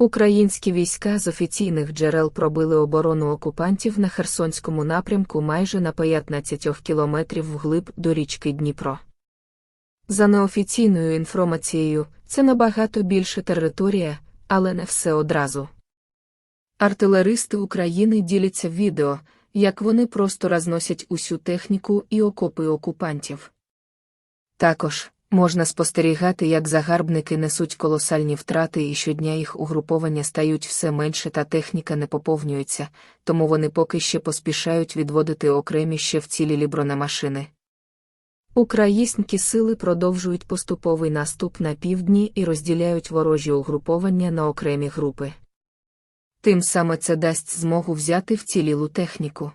Українські війська з офіційних джерел пробили оборону окупантів на Херсонському напрямку майже на 15 кілометрів вглиб до річки Дніпро. За неофіційною інформацією, це набагато більша територія, але не все одразу. Артилеристи України діляться відео, як вони просто розносять усю техніку і окопи окупантів. Також можна спостерігати, як загарбники несуть колосальні втрати і щодня їх угруповання стають все менше та техніка не поповнюється, тому вони поки ще поспішають відводити окремі ще вцілілі бронемашини. Українські сили продовжують поступовий наступ на півдні і розділяють ворожі угруповання на окремі групи. Тим саме це дасть змогу взяти вцілілу техніку.